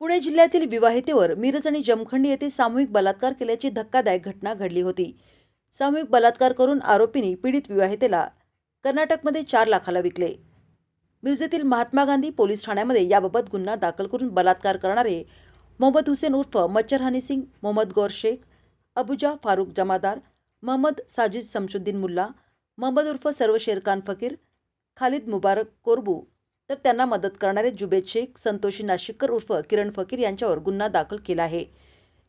पुणे जिल्ह्यातील विवाहितेवर मिरज आणि जमखंडी येथे सामूहिक बलात्कार केल्याची धक्कादायक घटना घडली होती. सामूहिक बलात्कार करून आरोपींनी पीडित विवाहितेला कर्नाटकमध्ये चार लाखाला विकले. मिरजेतील महात्मा गांधी पोलीस ठाण्यामध्ये याबाबत गुन्हा दाखल करून बलात्कार करणारे मोहम्मद हुसेन उर्फ मच्छर हनी सिंग मोहम्मद गौर शेख अबुजा फारुख जमादार मोहम्मद साजिद समशुद्दीन मुल्ला मोहम्मद उर्फ सर्व शेरखान फकीर खालिद मुबारक कोरबू तर त्यांना मदत करणारे जुबेद शेख संतोषी नाशिककर उर्फ किरण फकीर यांच्यावर गुन्हा दाखल केला आहे.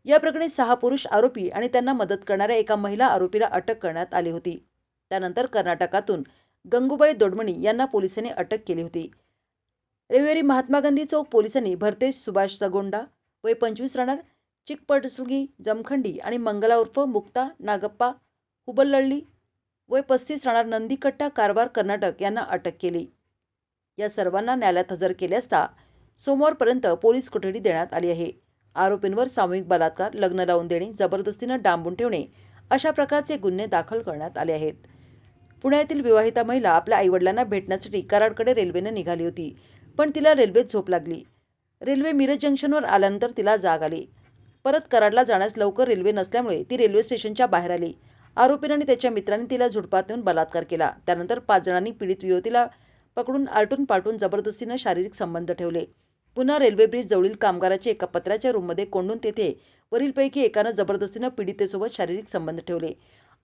या प्रकरणी सहा पुरुष आरोपी आणि त्यांना मदत करणाऱ्या एका महिला आरोपीला अटक करण्यात आली होती. त्यानंतर कर्नाटकातून गंगूबाई दोडमणी यांना पोलिसांनी अटक केली होती. रविवारी महात्मा गांधी चौक पोलिसांनी भरतेश सुभाष सगोंडा वय पंचवीस राहणार चिकपटसुगी जमखंडी आणि मंगला उर्फ मुक्ता नागप्पा हुबल्लळ्ळी वय पस्तीस राहणार नंदीकट्टा कारभार कर्नाटक यांना अटक केली. या सर्वांना न्यायालयात हजर केले असता सोमवारपर्यंत पोलीस कोठडी देण्यात आली आहे. आरोपींवर सामूहिक बलात्कार लग्न लावून देणे जबरदस्तीनं डांबून ठेवणे अशा प्रकारचे गुन्हे दाखल करण्यात आले आहेत. पुण्यातील विवाहिता महिला आपल्या आईवडिलांना भेटण्यासाठी कराडकडे रेल्वेने निघाली होती पण तिला रेल्वेत झोप लागली. रेल्वे मिरज जंक्शनवर आल्यानंतर तिला जाग आली. परत कराडला जाण्यास लवकर रेल्वे नसल्यामुळे ती रेल्वे स्टेशनच्या बाहेर आली. आरोपीने आणि त्याच्या मित्रांनी तिला झुडपात नेऊन बलात्कार केला. त्यानंतर पाच जणांनी पीडित युवतीला पकडून आलटून पालटून जबरदस्तीनं शारीरिक संबंध ठेवले. पुन्हा रेल्वे ब्रिज जवळील कामगाराचे एका पत्राच्या रूममध्ये कोंडून तेथे वरीलपैकी एकानं जबरदस्तीनं पीडितेसोबत शारीरिक संबंध ठेवले.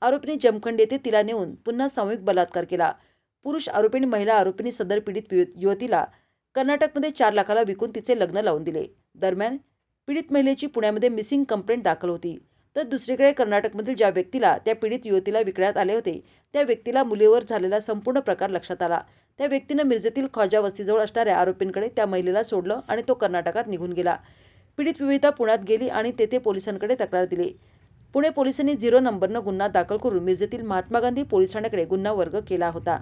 आरोपीने जमखंड येथे तिला नेऊन पुन्हा सामूहिक बलात्कार केला. पुरुष आरोपी आणि महिला आरोपींनी सदर पीडित युवतीला कर्नाटकमध्ये चार लाखाला विकून तिचे लग्न लावून दिले. दरम्यान पीडित महिलेची पुण्यामध्ये मिसिंग कंप्लेंट दाखल होती. तर दुसरीकडे कर्नाटकमधील ज्या व्यक्तीला त्या पीडित युवतीला विकण्यात आले होते त्या व्यक्तीला मुलीवर झालेला संपूर्ण प्रकार लक्षात आला. त्या व्यक्तीनं मिरजेतील ख्वाजा वस्तीजवळ असणाऱ्या आरोपींकडे त्या महिलेला सोडलं आणि तो कर्नाटकात निघून गेला. पीडित विविता पुण्यात गेली आणि तेथे पोलिसांकडे तक्रार दिली. पुणे पोलिसांनी झिरो नंबरनं गुन्हा दाखल करून मिरजेतील महात्मा गांधी पोलीस ठाण्याकडे गुन्हा वर्ग केला होता.